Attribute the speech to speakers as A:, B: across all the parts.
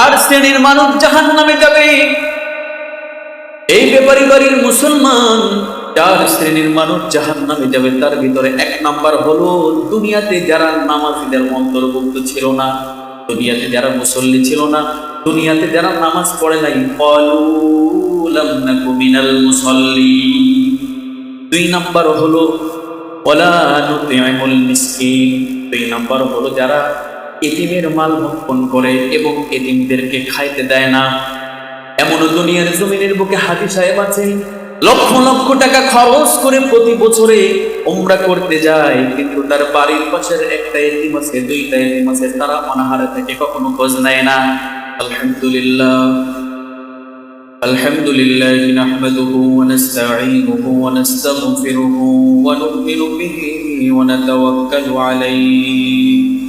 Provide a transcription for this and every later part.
A: চার শ্রেণির মানুষ জাহান নামে যাবে। এই ব্যাপারী বাড়ির মুসলমান চার শ্রেণির মানুষ জাহান নামে যাবে। তার ভিতরে এক নাম্বার হলো, দুনিয়াতে যারা নামাজিদের অন্তর্ভুক্ত ছিল না, দুনিয়াতে যারা মুসল্লি ছিল না, দুনিয়াতে যারা নামাজ পড়ে নাই মিনাল মুসাল্লিন। দুই নাম্বার হলো দুই নাম্বার হলো, যারা এতিমের মাল ভক্ষণ করে এবং এতিমদেরকে খাইতে দেয় না এমন দুনিয়ার জমিনের বুকে হাতি সাহেব আছে লক্ষ লক্ষ টাকা খরচ করে প্রতি বছরে ওমরা করতে যায় কিন্তু তার বাড়ির পাশের একটা এতিম আছে দুইটা এতিম আছে তারা অনাহারে থেকে কখনো খোঁজ নেয় না আলহামদুলিল্লাহ الحمد لله نحمده ونستعينه ونستغفره ونؤمن به ونتوكل عليه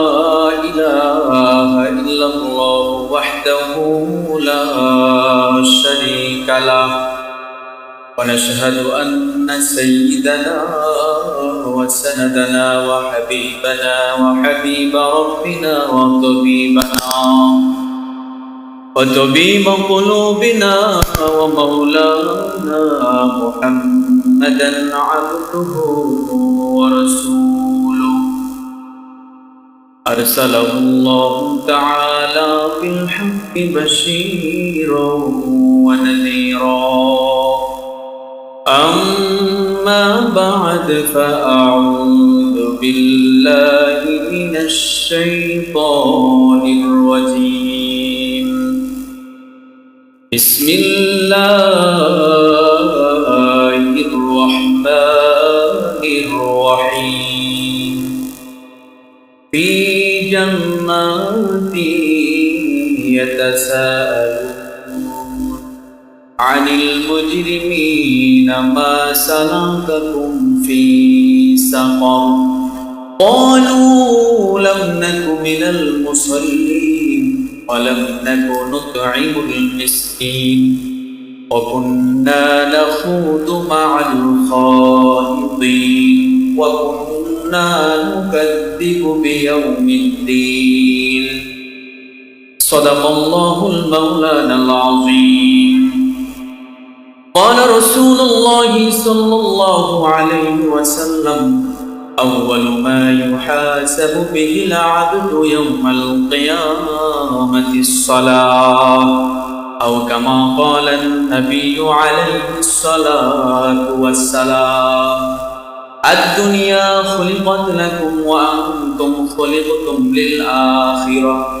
A: ونشهد أن سيدنا وسندنا وحبيبنا وحبيب ربنا وطبيبنا وطبيب قلوبنا ومولانا محمدا عبده ورسوله. أرسله الله تعالى بالحق بشيرا ونذيرا. أما بعد فأعوذ بالله من الشيطان الرجيم. بسم الله الرحمن الرحيم. في جنات يتساءلون عن المجرمين ما سلككم في سقر قالوا لم نك من المصلين ولم نك نطعم المسكين وكنا نخوض مع الخائضين وكنا نكذب بيوم الدين صدق الله المولانا العظيم قال رسول الله صلى الله عليه وسلم أول ما يحاسب به العبد يوم القيامة الصلاة أو كما قال النبي عليه الصلاة والسلام الدنيا خلقت لكم وأنتم خلقتم للآخرة.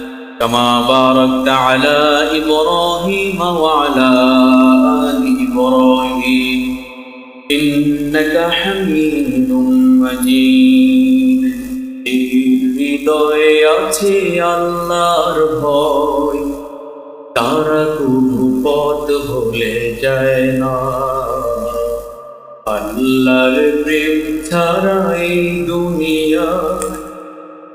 A: كما باركت على إبراهيم وعلى آل إبراهيم إنك حميد مجيد হৃদয়ে আছে আল্লাহর ভয় তারা তবু পথ ভুলে যায় না আল্লাহর প্রেম ছাড়া এই দুনিয়া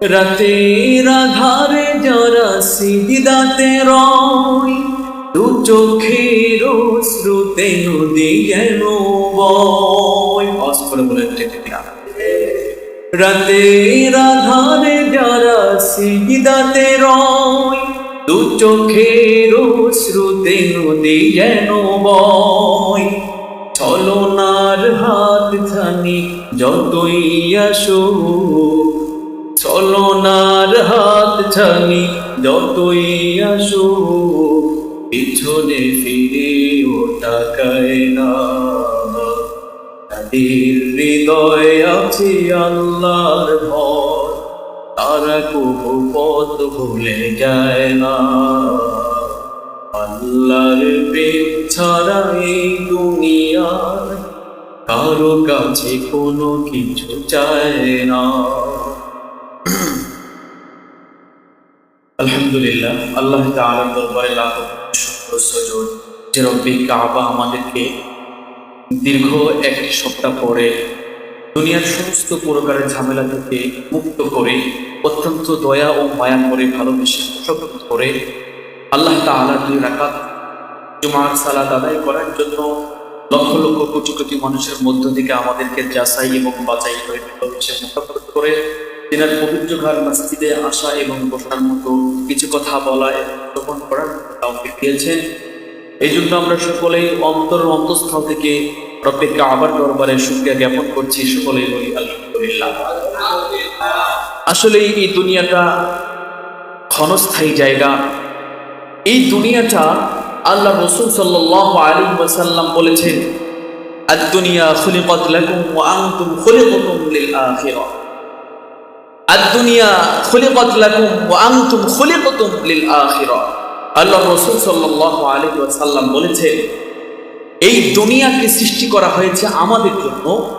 A: রাতের আধারে যারা সিজদাতে রয়, দু চোখের শ্রুতে নদী যেন রাতের আধারে যারা সিজদাতে রয়, দু চোখের শ্রুতে নদী যেন বয়। ছলনার হাত ছানি যতই আসো ছলনার হাত ছানি যতই আসো পিছনে ফিরে ও তাকায় না। তাদের হৃদয় আছে আল্লাহর ভয় তারা কবু পথ ভুলে যায় না। আল্লাহর প্রেম ছাড়া এই দুনিয়ায় কারও কাছে কোনো কিছু চায় না। আলহামদুলিল্লাহ, আল্লাহ তাআলার দরবারে লাখ সজুদ যে রব্বি কাবা আমাদেরকে দীর্ঘ একটি সপ্তাহ পরে দুনিয়ার সমস্ত প্রকারের ঝামেলা থেকে মুক্ত করে, অত্যন্ত দয়া ও মায়া করে, ভালোবেসে শক্ত করে আল্লাহ তাআলা দুই রাকাত জুমার সালাত আদায় করার জন্য লক্ষ লক্ষ কোটি কোটি মানুষের মধ্য থেকে আমাদেরকে যাচাই এবং বাছাই করে, ভালোবেসে মোকাবিলা করে তিনার পবিত্র ঘর মসজিদে আসা এবং বসার মতো কিছু কথা বলা শ্রবণ করার তাও দিয়েছেন এই জন্য আমরা সকলেই অন্তর অন্তঃস্থল থেকে রব্বে আবার দরবারে শুক্রিয়া জ্ঞাপন করছি। সকলেই বলি, আলহামদুলিল্লাহ। আসলে এই দুনিয়াটা ক্ষণস্থায়ী জায়গা। এই দুনিয়াটা আল্লাহ রসুল সাল্লাহ আলী ওয়াসাল্লাম বলেছেন, আদ-দুনিয়া খুলিকাত লাকুম ওয়া আনতুম খুলিকাতুম লিল আখিরাহ। আদ-দুনিয়া খুলিকাত লাকুম ওয়া আনতুম খুলিকাতুম লিল আখিরাহ। আল্লাহ রসুল সাল্লাল্লাহু আলাইহি ওয়াসাল্লাম বলেছেন, এই দুনিয়াকে সৃষ্টি করা হয়েছে আমাদের জন্য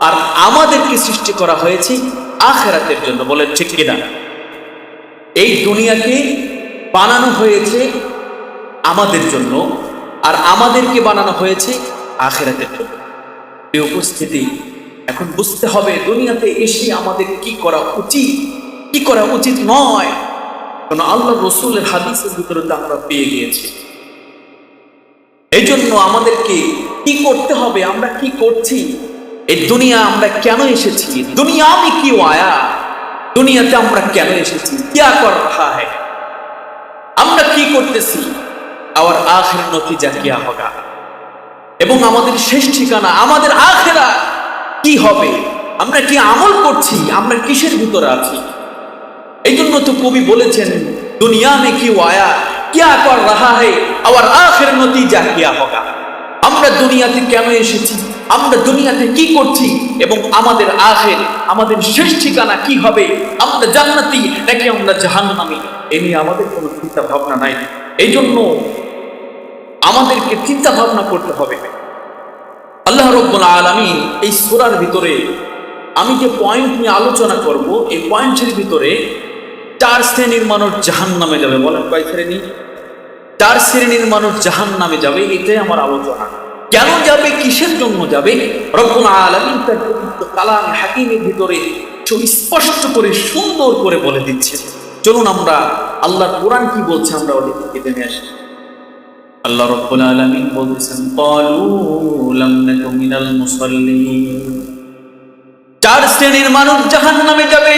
A: আর আমাদেরকে সৃষ্টি করা হয়েছে আখেরাতের জন্য। বলেন ঠিক কিনা? এই দুনিয়াকে বানানো হয়েছে আমাদের জন্য আর আমাদেরকে বানানো হয়েছে আখেরাতের জন্য। এই উপস্থিতি এখন বুঝতে হবে দুনিয়াতে এসে আমাদের কি করা উচিত, কি করা উচিত নয়। কারণ আল্লাহ রসুলের হাদিসের ভিতরে তো আমরা পেয়ে গিয়েছি। এই জন্য আমাদেরকে কি করতে হবে, আমরা কি করছি? এই দুনিয়া আমরা কেন এসেছি? দুনিয়া আমি কি আয়া দুনিয়াতে আমরা কেন এসেছি? কিয়া কর হ্যাঁ। আমরা কি করতেছি? আবার আখের নতিজা কিয়া হগা। এবং আমাদের শেষ ঠিকানা, আমাদের আখেরা কি হবে? আমরা কি আমল করছি? আমরা কিসের ভিতরে আছি? এই জন্য তো কবি বলেছেন, দুনিয়া মে কি আয়া, কিয়া কর রাহা হে আবার আখের নতিজা কিয়া হগা। আমরা দুনিয়াতে কেন এসেছি? আমরা দুনিয়াতে কি করছি? এবং আমাদের আখের, আমাদের শেষ ঠিকানা কি হবে? আমরা জান্নাতি নাকি আমরা জাহান্নামী? এ নিয়ে আমাদের কোনো চিন্তা ভাবনা নাই। এই জন্য আমাদেরকে চিন্তা ভাবনা করতে হবে। আল্লাহ রব্বুল আলমিন এই সুরার ভিতরে আমি যে পয়েন্ট নিয়ে আলোচনা করব, এই পয়েন্টের ভিতরে চার শ্রেণির মানুষ জাহান নামে যাবে। বলেন কয় শ্রেণি? চার শ্রেণির মানুষ জাহান নামে যাবে, এটাই আমার আলোচনা। কেন যাবে? কিসের জন্য যাবে? রব্বুল আলমিন তার কালাম হাকিমের ভিতরে সুস্পষ্ট করে, সুন্দর করে বলে দিচ্ছে চলুন আমরা আল্লাহর কোরআন কি বলছে, আমরা ওদিকে কেটে নিয়ে আসি। আল্লাহ রব্বুল আলামিন বলতেছেন ক্বালু লাম নাকু মিনাল মুসাল্লিন। চার শ্রেণির মানুষ জাহান্নামে যাবে।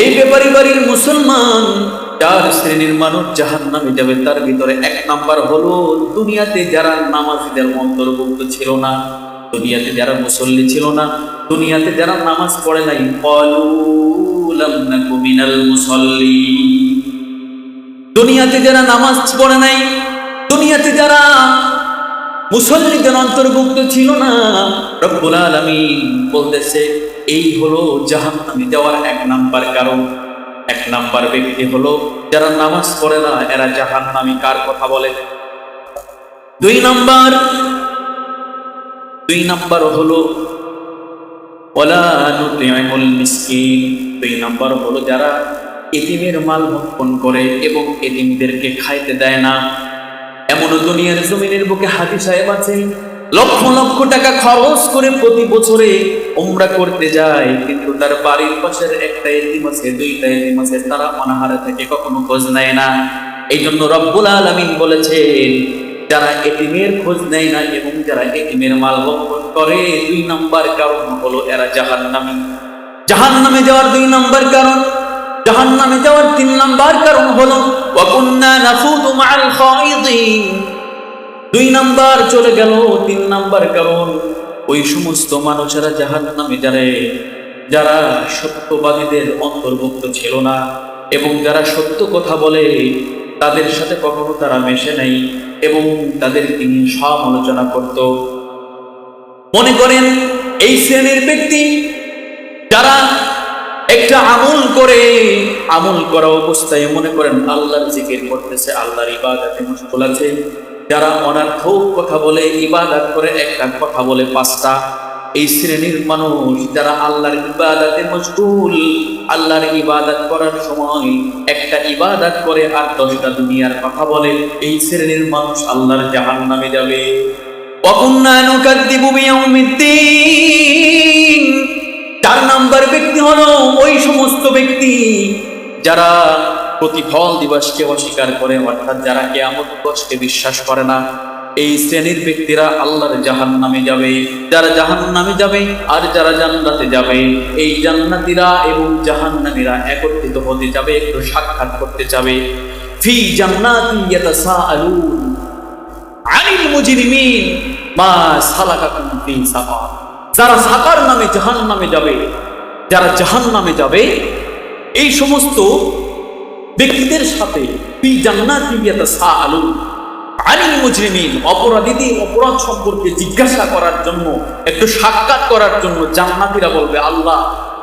A: এই ব্যাপারী বাড়ির মুসলমান চার শ্রেণির মানুষ জাহান্নামে যাবে। তার ভিতরে এক নাম্বার হলো, দুনিয়াতে যারা নামাজীদের অন্তর্ভুক্ত ছিল না, দুনিয়াতে যারা মুসল্লি ছিল না, দুনিয়াতে যারা নামাজ পড়ে নাই ক্বালু লাম নাকু মিনাল মুসাল্লিন। দুনিয়াতে যারা নামাজ পড়ে নাই, দুনিয়াতে যারা মুসল্লিদের অন্তর্ভুক্ত ছিল না, রব্বুল আলামিন বলতেছে, এই হলো জাহান্নামে যাওয়ার এক নাম্বার কারণ। এক নাম্বার ব্যক্তি হলো, যারা নামাজ পড়ে না, এরা জাহান্নামী কার কথা বলে? দুই নাম্বার দুই নাম্বার হলো ওলা মিসকিন। দুই নাম্বার হলো যারা এতিমের মাল ভক্ষণ করে এবং এতিমদেরকে খাইতে দেয় না। এমনও দুনিয়ার জমিনের বুকে হাতি সাহেব আছে লক্ষ লক্ষ টাকা খরচ করে প্রতি বছরে উমরা করতে যায়, কিন্তু তার বাড়ির পাশের একটা এতিম আছে, দুইটা এতিম আছে, তারা অনাহারে থেকে কখনো খোঁজ নেয় না। এই জন্য রব্বুল আলমিন বলেছেন, যারা এটিমের খোঁজ নেয় না এবং যারা এটিমের মাল ভক্ষণ করে, দুই নাম্বার কারণ হলো এরা জাহান নামে জাহান নামে যাওয়ার দুই নাম্বার কারণ জাহান নামে যাওয়ার তিন নাম্বার কারণ হলো দুই নাম্বার চলে গেল, তিন নাম্বার কারণ, ওই সমস্ত মানুষেরা জাহান নামে যারে যারা সত্যবাদীদের অন্তর্ভুক্ত ছিল না এবং যারা সত্য কথা বলে, তাদের সাথে কখনো তারা মেশে নাই এবং তাদের তিনি সমালোচনা করত। মনে করেন, এই শ্রেণির ব্যক্তি যারা একটা আমল করে আমল করা অবস্থায় মনে করেন আল্লাহর জিকির করতেছে, আল্লাহর ইবাদতে মুশকুল আছে। যারা অনার্থক কথা বলে, ইবাদত করে, একটা কথা বলে পাঁচটা। এই শ্রেণির মানুষ যারা আল্লাহর ইবাদতে মশগুল, আল্লাহর ইবাদত করার সময় একটা ইবাদত করে আর দশটা দুনিয়ার কথা বলে, এই শ্রেণির মানুষ আল্লাহর জাহান নামে যাবে অপন্যায়ন কাদ্দিবু বিয়াউমিদ্দিন। চার নাম্বার ব্যক্তি হলো ওই সমস্ত ব্যক্তি। যারা প্রতিফল দিবসকে অস্বীকার করে, অর্থাৎ যারা কেয়ামত দিবসকে বিশ্বাস করে না, এই শ্রেণির ব্যক্তিরা আল্লাহর জাহান নামে যাবে। যারা জাহান নামে যাবে আর যারা জান্নাতে যাবে, এই জান্নাতিরা এবং জাহান্নামীরা একত্রিত হতে যাবে, একটু সাক্ষাৎ করতে যাবে। ফি জান্নাতি ইয়াতাসাআলুন আনিল মুজরিমিন মা সালাকাকুম ফি যারা সাকার নামে জাহান নামে যাবে, যারা জাহান নামে যাবে, এই সমস্ত ব্যক্তিদের সাথে ফি জান্নাতি ইয়াতাসাআলুন। আনিল মুজরিমিন, অপরাধীদের অপরাধ সম্পর্কে জিজ্ঞাসা করার জন্য, একটু সাক্ষাৎ করার জন্য জান্নাতীরা বলবে, আল্লাহ,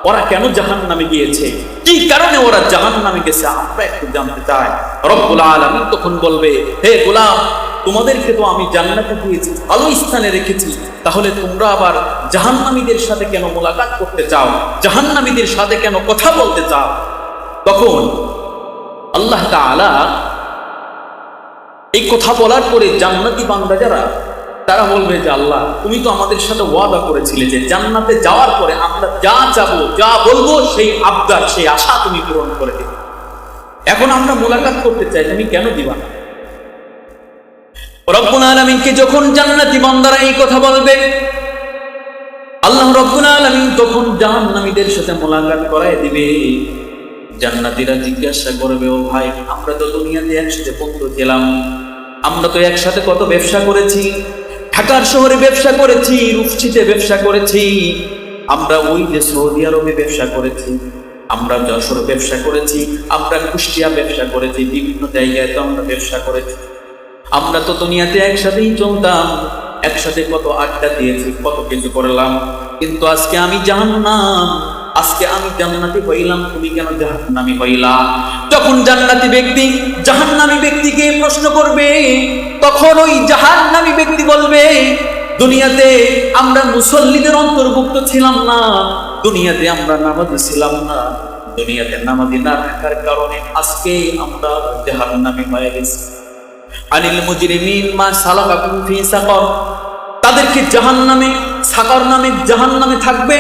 A: ওরা কেন জাহান নামে গিয়েছে? কি কারণে ওরা জাহান নামে গেছে? আমরা একটু জানতে চাই। রব্বুল আলামিন তখন বলবে, হে গোলাম তোমাদেরকে তো আমি জান্নাতে দিয়েছি, ভালো স্থানে রেখেছি। তাহলে তোমরা আবার জাহান্নামীদের সাথে কেন মোলাকাত করতে চাও? জাহান্নামীদের সাথে কেন কথা বলতে চাও? তখন আল্লাহ তাআলা এই কথা বলার পরে জান্নাতি বান্দা যারা, তারা বলবে যে আল্লাহ, তুমি তো আমাদের সাথে ওয়াদা করেছিলে যে জান্নাতে যাওয়ার পরে আমরা যা চাবো, যা বলব সেই আবদার, সেই আশা তুমি পূরণ করে দেবে। এখন আমরা মোলাকাত করতে চাই, তুমি কেন দিবা না? রব্বুল আলমিনকে যখন জান্নাতি বান্দারা এই কথা বলবে, আল্লাহ রব্বুল আলমিন তখন জাহান্নামীদের সাথে মোলাকাত করায় দিবে। জান্নাতীরা জিজ্ঞাসা করবে, ও ভাই, আমরা তো দুনিয়াতে একসাথে বন্ধু ছিলাম। আমরা তো একসাথে কত ব্যবসা করেছি? ঢাকার শহরে ব্যবসা করেছি, রূপসিতে ব্যবসা করেছি। আমরা ওই যে সৌদি আরবে ব্যবসা করেছি, আমরা যশোর ব্যবসা করেছি, আমরা কুষ্টিয়া ব্যবসা করেছি, বিভিন্ন জায়গায় তো আমরা ব্যবসা করেছি। আমরা তো দুনিয়াতে একসাথেই চলতাম একসাথে কত আড্ডা দিয়েছি, কত কিছু করলাম। কিন্তু আজকে আমি জাহান্নাম। আজকে আমি জান্নাতি হইলাম, তুমি কেন জাহান্নামি হইলা? যখন জান্নাতি ব্যক্তি জাহান্নামী ব্যক্তিকে প্রশ্ন করবে, তখন ওই জাহান্নামী ব্যক্তি বলবে, দুনিয়াতে আমরা মুসল্লিদের অন্তর্ভুক্ত ছিলাম না। দুনিয়াতে আমরা নামাজি ছিলাম না। দুনিয়াতে নামাজি না থাকার কারণে আজকে আমরা জাহান্নামী হয়ে গেছি। আনিল মুজরিমিন মা সালাকাকুম ফি সাকর। তাদেরকে জাহান্নামে, সাকর নামে, জাহান্নামে থাকবে।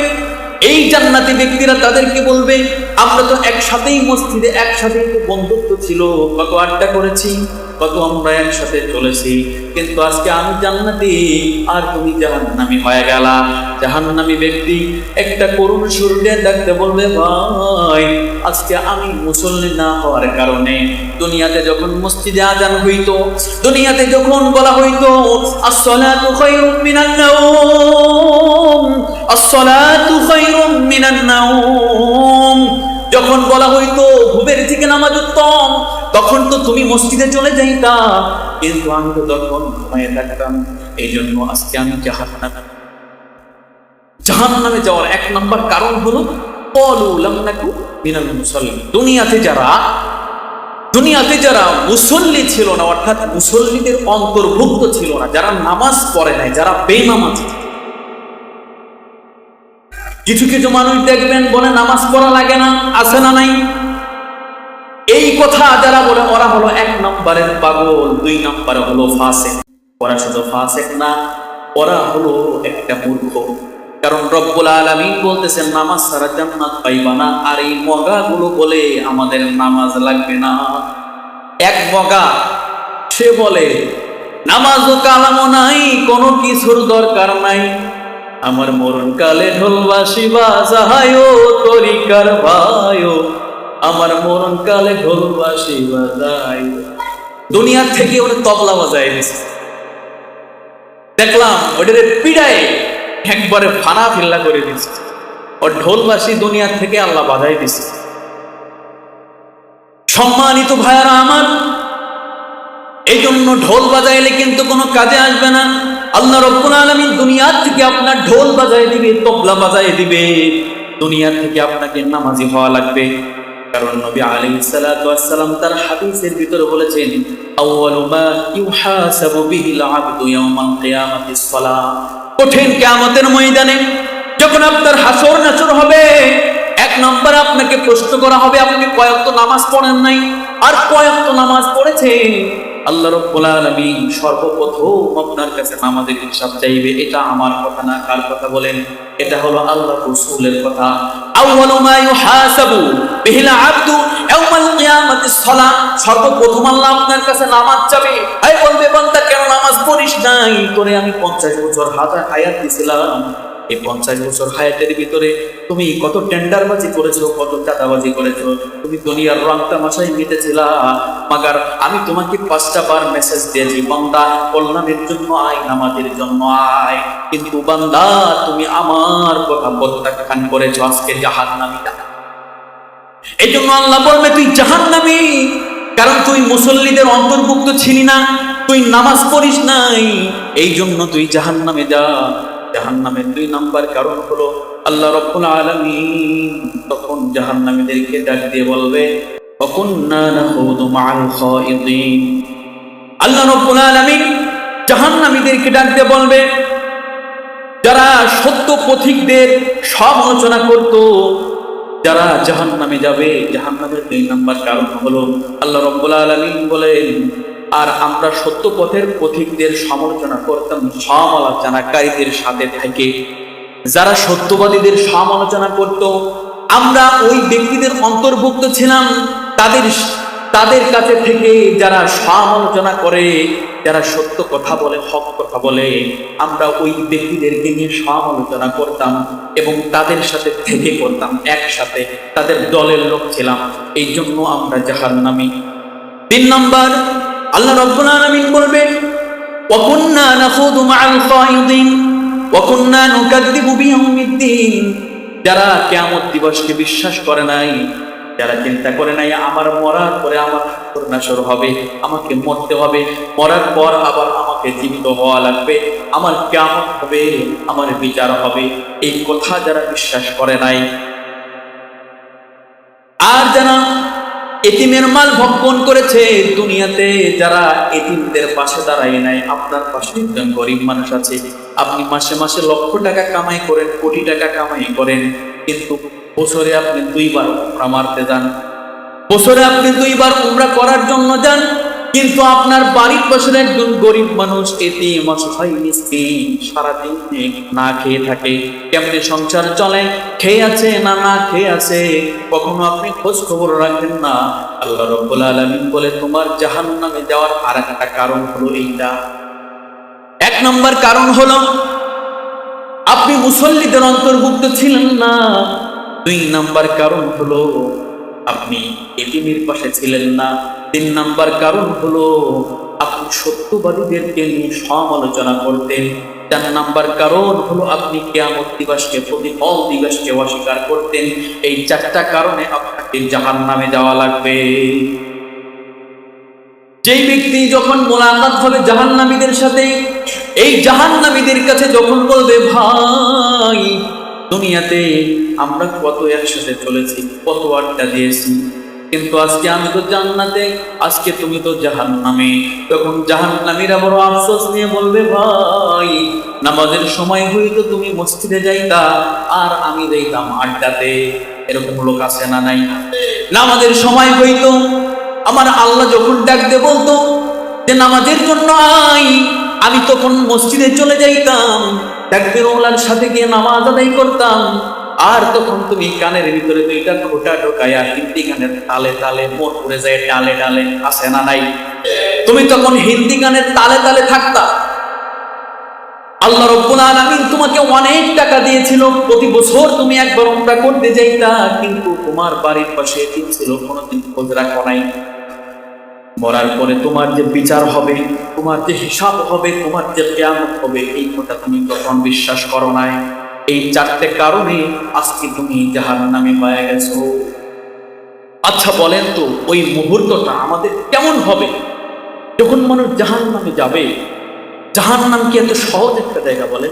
A: এই জান্নাতি ব্যক্তিরা তাদেরকে বলবে, আমরা তো একসাথেই মসজিদে একসাথে বন্ধুত্ব ছিল, কত আড্ডা করেছি। কত আমরা একসাথে চলেছি। কিন্তু আজকে আমি জান্নাতি, আর তুমি জাহান্নামি হয়ে গেলা। জাহান্নামি ব্যক্তি একটা করুণ সুর দিয়ে ডাকতে বলবে, ভাই, আজকে আমি মুসল্লি না হওয়ার কারণে দুনিয়াতে যখন মসজিদে আজান হইতো, দুনিয়াতে যখন বলা হইত, আসসালাতু খায়রুম মিনান নাওম, আসসালাতু খায়রুম মিনান নাওম, যখন বলা হইতো, ঘুমের থেকে নামাজ উত্তম তখন তো তুমি মসজিদে চলে যাইতা। কিন্তু আমি তো তখন ঘুমায় থাকতাম। এই জন্য আজকে আমি জাহান নামে জাহান নামে যাওয়ার এক নম্বর কারণ হলো দুনিয়াতে যারা দুনিয়াতে যারা মুসল্লি ছিল না, অর্থাৎ মুসল্লিদের অন্তর্ভুক্ত ছিল না, যারা নামাজ পড়ে নাই, যারা বেনামাজ কিছু কিছু মানুষ দেখবেন বলে, নামাজ পড়া লাগে না, আছে না নাই? এই কথা যারা বলে, ওরা হলো এক নম্বরের পাগল, দুই নম্বরে হলো ফাসেক। ওরা শুধু ফাসেক না, ওরা হলো একটা মূর্খ। কারণ রব্বুল আলামিন বলতেছেন, নামাজ ছাড়া জান্নাত পাইবা না। আর এই মগাগুলো বলে আমাদের নামাজ লাগবে না। এক মগা, সে বলে নামাজ ও কালামও নাই, কোনো কিছুর দরকার নাই। আমার মরণ কালে ঢোলবাসি বাজায়ও তরিকার ভাইও আমার মরণ কালে ঢোলবাসি বাজাই দুনিয়ার থেকে ওরা তবলা বাজায় দিছে দেখলাম ওদের পিড়ায় একবারে ফানা ফিল্লা করে দিছে। ও ঢোলবাসি দুনিয়ার থেকে আল্লাহ বাজাই দিছে। সম্মানিত ভাইয়ারা আমার এই জন্য ঢোল বাজাইলে কিন্তু কোনো কাজে আসবে না। আল্লাহ রব্বুল আলামিন দুনিয়ার থেকে আপনার ঢোল বাজায় দিবে, তবলা বাজায় দিবে। দুনিয়ার থেকে আপনাকে নামাজি হওয়া লাগবে। কারণ নবী আলিম সালাম তার হাদিসের ভিতরে বলেছেন কঠিন কেয়ামতের ময়দানে যখন আপনার হাসর নাচর হবে, এক নম্বর আপনাকে প্রশ্ন করা হবে, আপনি কয়েক তো নামাজ পড়েন নাই? আর কয়েক তো নামাজ পড়েছেন আল্লাহ সর্বপ্রথম আপনার কাছে নামাজের হিসাব চাইবে, এটা আমার কথা না কার কথা বলেন? এটা হলো আল্লাহ কথা। নামাজ চাবে। কেন নামাজ পড়িস নাই? তোরে আমি 50 বছর হাজার হায়াত দিছিলাম। এই পঞ্চাশ বছর হায়াতের ভিতরে তুমি কত টেন্ডারবাজি করেছ, কত চাঁদাবাজি করেছ, তুমি দুনিয়ার রং তামাশাই মিটেছিলা। মাগার, আমি তোমাকে পাঁচটা বার মেসেজ দিয়েছি, বান্দা, কল্যাণের জন্য আয়, নামাজের জন্য আয়। কিন্তু বান্দা, তুমি আমার কথা প্রত্যাখ্যান করেছ, আজকে জাহান নামিটা এই জন্য আল্লাহ বলবে, তুই জাহান নামি কারণ তুই মুসল্লিদের অন্তর্ভুক্ত ছিলি না, তুই নামাজ পড়িস নাই, এই জন্য তুই জাহান নামে যা। জাহান্নামের দুই নাম্বার কারণ হলো, আল্লাহ রব্বুল আলামিন তখন জাহান্নামীদেরকে ডাক দিয়ে বলবে বলবে, যারা সত্য পথিকদের যারা জাহান্নামে যাবে। দুই নাম্বার কারণ হলো, আল্লাহ রব্বুল আলামিন বলেন আর আমরা সত্য পথের পথিকদের সমালোচনা করতাম, সমালোচনাকারীদের সাথে থেকে। যারা সত্যবাদীদের সমালোচনা করত, আমরা ওই ব্যক্তিদের অন্তর্ভুক্ত ছিলাম। তাদের তাদের কাছে থেকে যারা সমালোচনা করে, যারা সত্য কথা বলে, হক কথা বলে, আমরা ওই ব্যক্তিদেরকে নিয়ে সমালোচনা করতাম এবং তাদের সাথে থেকে করতাম, একসাথে তাদের দলের লোক ছিলাম। এই জন্য আমরা জাহার নামি তিন নম্বর আল্লাহ রব্বুল আলামিন বলবেন যারা কিয়ামত দিবসকে বিশ্বাস করে নাই, যারা চিন্তা করে নাই, আমার মরার পরে আমার হবে, আমাকে মরতে হবে, মরার পর আবার আমাকে জীবিত হওয়া লাগবে, আমার কিয়ামত হবে, আমার বিচার হবে। এই কথা যারা বিশ্বাস করে নাই। আর যারা এতিমের মাল ভক্ষণ করেছে দুনিয়াতে। যারা এতিমদের পাশে দাঁড়ায় নাই, আপনার পাশে একজন গরিব মানুষ আছে। আপনি মাসে মাসে লক্ষ টাকা কামাই করেন, কোটি টাকা কামাই করেন, কিন্তু বছরে আপনি দুইবার উমরা মারতে যান। বছরে আপনি দুইবার উমরা করার জন্য যান কিন্তু আপনার বাড়ির পাশের একজন গরিব মানুষ এতিম অসহায় মিসকিন সারাদিন না খেয়ে থাকে। কেমনে সংসার চলে? খেয়ে আছে না না খেয়ে আছে? কখনো আপনি খোঁজ খবর রাখেন না? আল্লাহ রব্বুল আলামিন বলে, তোমার জাহান নামে যাওয়ার আর একটা কারণ হলো এইটা। এক নম্বর কারণ হলো, আপনি মুসল্লিদের অন্তর্ভুক্ত ছিলেন না। দুই নাম্বার কারণ হলো আপনি এটিমের পাশে ছিলেন না। তিন নাম্বার কারণ হলো, আপনি সত্যবাদীদেরকে নিয়ে সমালোচনা করতেন। চার নাম্বার কারণ হলো, আপনি কেয়ামত দিবসকে প্রতিফল দিবসকে অস্বীকার করতেন। এই চারটা কারণে আপনাকে জাহান নামে যাওয়া লাগবে। যেই ব্যক্তি যখন হবে সাথে, এই জাহান্নামীদের কাছে যখন বলবে, ভাই দুনিয়াতে আমরা কত একসাথে চলেছি, কত আড্ডা দিয়েছি। কিন্তু আজকে আমি তো জান্নাতে, আজকে তুমি তো জাহান্নামে। তখন জাহান্নামীরা বড় আফসোস নিয়ে বলবে, ভাই, নামাজের সময় হইতো তুমি মসজিদে যাইতা, আর আমি যাইতাম আড্ডাতে। এরকম লোক আছে না নাই? নামাজের সময় হইতো, আমার আল্লাহ যখন ডাকতে বলতো যে, নামাজের জন্য আই আমি তখন মসজিদে চলে যাইতাম। ডাকবের ওলার সাথে গিয়ে নামাজ আদায় করতাম। আর তখন তুমি কানের ভিতরে দুইটা খোটা ঢোকাইয়া হিন্দি গানের তালে তালে মন পড়ে যায় টালে টালে আসে না নাই? তুমি তখন হিন্দি গানের তালে তালে থাকতা। আল্লাহ রব্বুল তোমাকে অনেক টাকা দিয়েছিল। প্রতি বছর তুমি একবার উমরা করতে যাইতা, কিন্তু তোমার বাড়ির পাশে ছিল, কোনোদিন খোঁজ রাখো নাই। মরার পরে তোমার যে বিচার হবে, তোমার যে হিসাব হবে, তোমার যে কেয়ামত হবে, এই কথা তুমি তখন বিশ্বাস করো নাই। এই চারটে কারণে আজকে তুমি জাহার নামে হয়ে গেছো। আচ্ছা বলেন তো, ওই মুহূর্তটা আমাদের কেমন হবে? যখন মানুষ জাহান নামে যাবে জাহান নাম কি এত সহজ একটা জায়গা বলে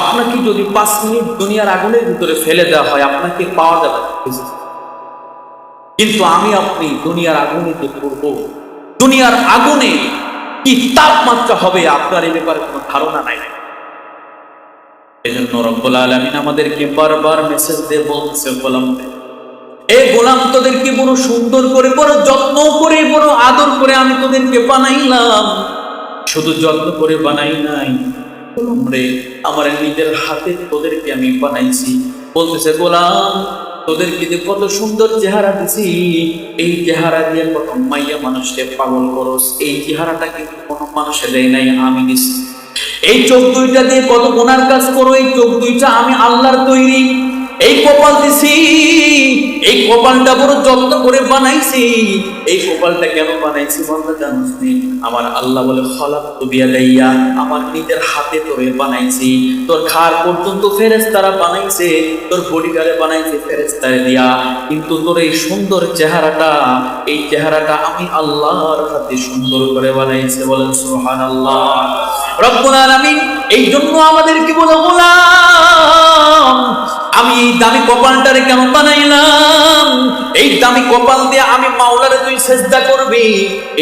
A: আপনাকে যদি পাঁচ মিনিট দুনিয়ার আগুনের ভিতরে ফেলে দেওয়া হয়, আপনাকে পাওয়া যাবে। কিন্তু আমি আপনি দুনিয়ার আগুনে যে দুনিয়ার আগুনে কি তাপমাত্রা হবে আপনার এই ব্যাপারে কোনো ধারণা নাই। রব্বুল আলমিন আমাদেরকে বারবার মেসেজ দিয়ে গোলামদের এই গোলাম, তোদেরকে বড় সুন্দর করে, বড় যত্ন করে, বড় আদর করে আমি তোদেরকে বানাইলাম। শুধু যত্ন করে বানাই নাই। আমার নিজের হাতে তোদেরকে আমি বানাইছি। বলতেছে, গোলাম তোদেরকে যে কত সুন্দর চেহারা দিছি, এই চেহারা দিয়ে কত মাইয়া মানুষকে পাগল করস, এই চেহারাটা কিন্তু কোনো মানুষে দেয় নাই, আমি দিছি। এই চোখ দুইটা দিয়ে কত গোনার কাজ করো, এই চোখ দুইটা আমি আল্লাহর তৈরি। এই কপাল দিছি, এই কপালটা বড় যত্ন করে বানাইছি। এই কপালটা কেন বানাইছি বলতে জানোস? আমার আল্লাহ বলে খলাপ তুবিয়া লাইয়া আমার নিজের হাতে তোরে বানাইছি। তোর খার পর্যন্ত ফেরেস্তারা বানাইছে, তোর বডিগারে বানাইছে ফেরেস্তারে দিয়া। কিন্তু তোর এই সুন্দর চেহারাটা, এই চেহারাটা আমি আল্লাহর হাতে সুন্দর করে বানাইছে বলেন সুবহানাল্লাহ। রব্বুল আলামিন এই জন্য আমাদেরকে বলে, গোলাম দামি কপালটারে কেন বানাইলাম? এই দামি কপাল দিয়ে আমি মাওলারে তুই সেজদা করবি।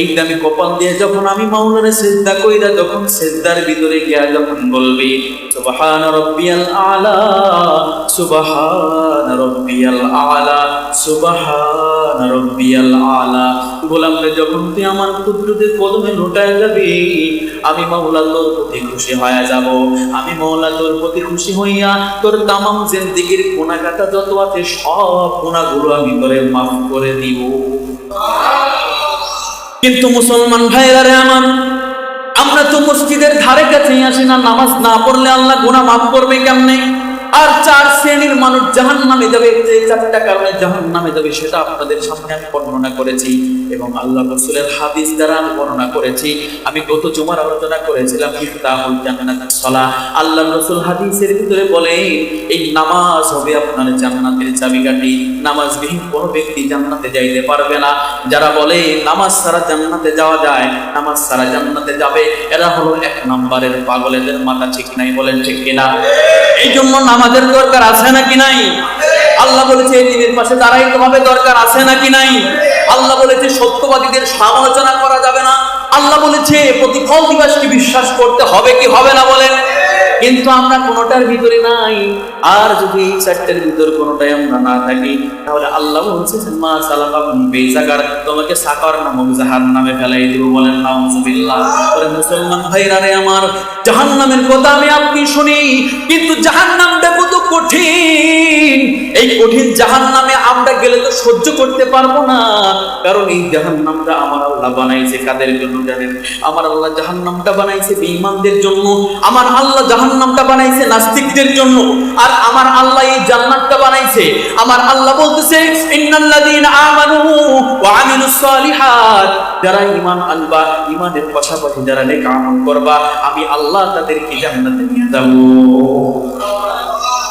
A: এই দামি কপাল দিয়ে যখন আমি মাওলারে সেজদা কইরা যখন সেজদার ভিতরে গিয়া যখন বলবি, সুবহান রাব্বিয়াল আলা, সুবহান রাব্বিয়াল আলা, সুবহান রাব্বিয়াল আলা। গোলামরে, যখন তুই আমার কুদরতের কদমে লুটায় যাবি, আমি মাওলা তোর প্রতি খুশি হয়ে যাব। আমি মাওলা তোর প্রতি খুশি হইয়া তোর তামাম জিন্দিগির গুণাগাটা যত আছে সব গুণাগুলো আমি করে মাফ করে দিব। কিন্তু মুসলমান ভাইরা রে আমার, আমরা তো মসজিদের ধারে কাছে আসি না, নামাজ না পড়লে আল্লাহ গুণা মাফ করবে কেমনে? আর চার শ্রেণির মানুষ জাহান নামে যাবে, যে চারটা কারণে জাহান নামে যাবে, সেটা আপনাদের সামনে আমি বর্ণনা করেছি এবং আল্লাহ রসুলের হাদিস দ্বারা আমি বর্ণনা করেছি। আমি গত জুমার আলোচনা করেছিলাম, ইফতাহুল জান্নাত সলা আল্লাহ রসুল হাদিসের ভিতরে বলে, এই নামাজ হবে আপনার জান্নাতের চাবিকাঠি। নামাজবিহীন কোনো ব্যক্তি জান্নাতে যাইতে পারবে না। যারা বলে, নামাজ ছাড়া জান্নাতে যাওয়া যায়, নামাজ ছাড়া জান্নাতে যাবে, এরা হলো এক নম্বরের পাগলেদের মাথা ঠিক নাই বলেন ঠিক কিনা? এই জন্য নামাজের দরকার আছে নাকি নাই? আল্লাহ বলেছে, এই দিনের পাশে দাঁড়াইতে হবে দরকার আছে নাকি নাই? আল্লাহ বলেছে, সত্যবাদীদের সমালোচনা করা যাবে না। আল্লাহ বলেছে, প্রতিফল দিবসকে বিশ্বাস করতে হবে কি হবে না বলেন। কিন্তু আমরা কোনোটার ভিতরে নাই। আর যদি এই চারটের ভিতরে কোনোটাই আমরা না থাকি, তাহলে আল্লাহ বলছে, মা সালাকাম বেজাগার তোমাকে সাকার নামক জাহান নামে ফেলাই দিব বলেন। নাউজুবিল্লাহ। মুসলমান ভাইরা রে আমার, জাহান্নামের কথা আমি আপনি শুনি, কিন্তু কত কঠিন। এই কঠিন জাহান্নামে আমরা গেলে তো সহ্য করতে পারব না। কারণ এই জাহান্নামটা আমার আল্লাহ বানাইছে কাদের জন্য জানেন? আমার আল্লাহ জাহান্নামটা বানাইছে বেঈমানদের জন্য। আমার আল্লাহ জাহান্নামটা বানাইছে নাস্তিকদের জন্য। আর আমার আল্লাহ এই জান্নাতটা বানাইছে। আমার আল্লাহ বলতেছে, ইন্নাল্লাযীনা আমানু ওয়া আমিলুস সালিহাত। যারা ঈমান আনবা, ঈমানের পাশাপাশি যারা নেক আমল করবা, আমি আল্লাহ তাদেরকে জান্নাতে নিয়ে যাব।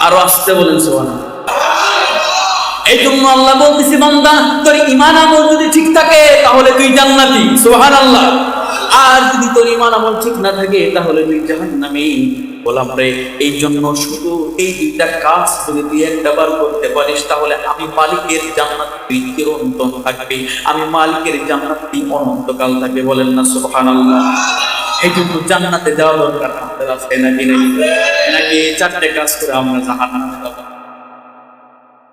A: আরও আসতে বলেন সুবহানাল্লাহ। এই জন্য আল্লাহ বলতেছি, বান্দা, তোর ইমান আমল যদি ঠিক থাকে, তাহলে তুই জান্নাতি। সুবহান আল্লাহ আর যদি তোর ইমান আমল ঠিক না থাকে, তাহলে তুই জাহান্নামী। বললাম, রে এই জন্য শুধু এই দুইটা কাজ যদি তুই একটা বার করতে পারিস, তাহলে আমি মালিকের জান্নাত তুই চিরন্তন থাকবি। আমি মালিকের জান্নাত তুই অনন্তকাল থাকবে। বলেন না সুবহান আল্লাহ এই জন্য জান্নাতে যাওয়া দরকার আমাদের আছে নাকি নাকি নাকি চারটে কাজ করে আমরা যাব?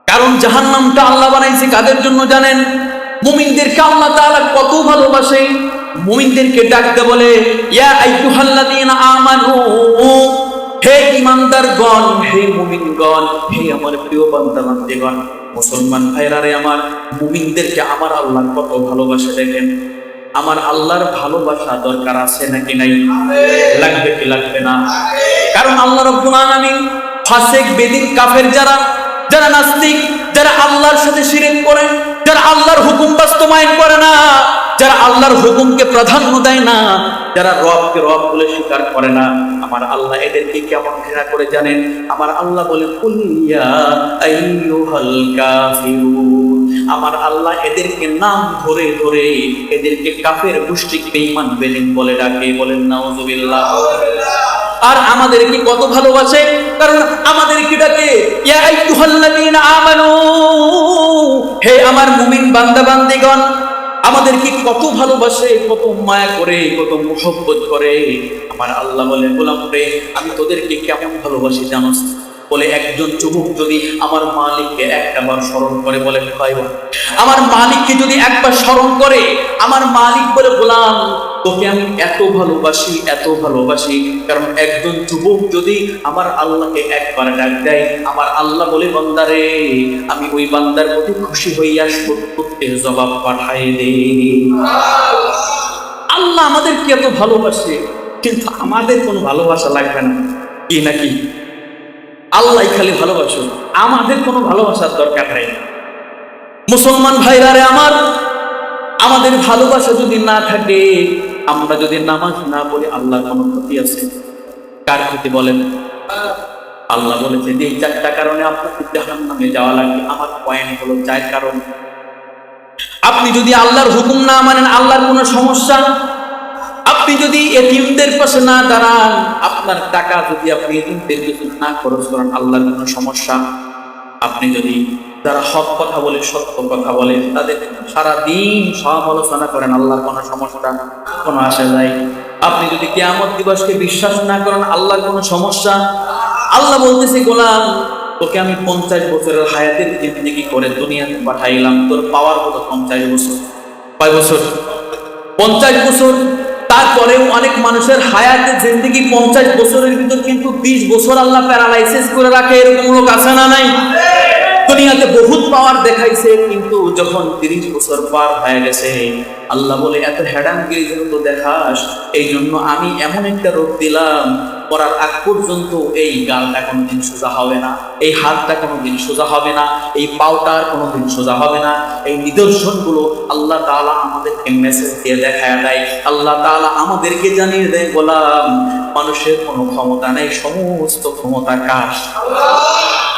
A: কারণ জাহান্নামটা আল্লাহ বানাইছে কাদের জন্য জানেন? মুমিনদেরকে আল্লাহ কত ভালোবাসে। মুমিনদেরকে ডাকতে বলে, ইয়া হে হে হে আমার প্রিয় বান্দা মুসলমান আমার, মুমিনদেরকে আমার আল্লাহ কত ভালোবাসে দেখেন? আমার আল্লাহর ভালোবাসা দরকার আছে নাকি নাই? লাগবে কি লাগবে না? কারণ আল্লাহ রব্বুল আলামিন ফাসিক, বেদিন, কাফের যারা যারা নাস্তিক, যারা আল্লাহর সাথে শিরিক করে, যারা আল্লাহর হুকুম বাস্তবায়ন করে না, যারা আল্লাহর হুকুমকে প্রাধান্য দেয় না, যারা রবকে রব বলে স্বীকার করে না, আমার আল্লাহ এদেরকে কেমন ঘৃণা করে জানেন? আমার আল্লাহ বলে কুলিয়া আইয়ুহাল কাফিরুন। আমার আল্লাহ এদেরকে নাম ধরে ধরে এদেরকে কাফের গোষ্ঠী বেঈমান বেদিন বলে ডাকে, বলেন, নাউজুবিল্লাহ। আর আমাদেরকে কত ভালোবাসে? কারণ আমাদেরকে ডাকে, ইয়া আইয়ুহাল্লাযীনা আমানু। হে আমার মুমিন বান্দা বান্দিগণ, আমাদেরকে কত ভালোবাসে, কত মায়া করে, কত মোহব্বত করে। আমার আল্লাহ বলে গোলাম রে, আমি তোদেরকে কেমন ভালোবাসি জানোস? বলে একজন যুবক যদি আমার মালিককে একবার স্মরণ করে বলে, হয় আমার মালিককে যদি একবার স্মরণ করে, আমার মালিক বলে, গোলাম, তোকে আমি এত ভালোবাসি এত ভালোবাসি। কারণ একজন যুবক যদি আমার আল্লাহকে একবার ডাক দেয়, আমার আল্লাহ বলে, বান্দারে, আমি ওই বান্দার প্রতি খুশি হইয়া সত্যের জবাব পাঠাই দে আল্লাহ আমাদেরকে এত ভালোবাসে, কিন্তু আমাদের কোনো ভালোবাসা লাগবে না। কি নাকি আল্লাহ খালি ভালোবাসো আমাদের কোনো ভালোবাসার দরকার নেই। মুসলমান ভাইরারে আমার, আমাদের ভালোবাসা যদি না থাকে, আমরা যদি নামাজ না পড়ি, আল্লাহ কোনো ক্ষতি আছে? কার ক্ষতি বলেন? আল্লাহ বলেছে, যে এই চারটা কারণে আপনাকে জাহান নামে যাওয়া লাগবে, আমার পয়েন্ট হলো চার কারণ। আপনি যদি আল্লাহর হুকুম না মানেন, আল্লাহর কোনো সমস্যা আপনি যদি এতিমদের পাশে না দাঁড়ান, আপনার টাকা যদি আপনি এতিমদের কিছু না খরচ করেন, আল্লাহর কোনো সমস্যা? আপনি যদি যারা হক কথা বলে, সত্য কথা বলে, তাদের সারা দিন সমালোচনা করেন, আল্লাহর কোনো সমস্যা কোনো আসে যায় আপনি যদি কিয়ামত দিবসকে বিশ্বাস না করেন, আল্লাহর কোনো সমস্যা? আল্লাহ বলতেছে, গোলাম, তোকে আমি পঞ্চাশ বছরের হায়াতের জিন্দগি করে দুনিয়াতে পাঠাইলাম? তোর পাওয়ার হলো পঞ্চাশ বছর? কয় বছর? পঞ্চাশ বছর তারপরেও অনেক মানুষের হায়াতে জিন্দগি পঞ্চাশ বছরের ভিতর কিন্তু বিশ বছর আল্লাহ প্যারালাইসিস করে রাখে, এরকম লোক আছে না নাই? দুনিয়াতে বহুত পাওয়ার দেখাইছে, কিন্তু যখন তিরিশ বছর পার হয়ে গেছে, আল্লাহ বলে, এত হেডাম গিয়ে তো দেখাস এই জন্য আমি এমন একটা রোগ দিলাম করার আগ পর্যন্ত এই গালটা কোনোদিন সোজা হবে না, এই হাতটা কোনোদিন সোজা হবে না, এই পাওটা আর কোনোদিন সোজা হবে না। এই নিদর্শনগুলো আল্লাহ তাআলা আমাদেরকে মেসেজ দিয়ে দেখায় দেয়। আল্লাহ তাআলা আমাদেরকে জানিয়ে দেয়, গোলাম, মানুষের কোনো ক্ষমতা নেই, সমস্ত ক্ষমতা কাশ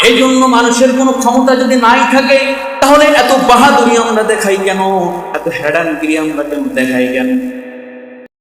A: এই জন্য মানুষের কোনো ক্ষমতা যদি নাই থাকে, তাহলে এত বাহাদুরি আমরা দেখাই কেন? এত হেডানগিরি আমরা কেন দেখাই কেন?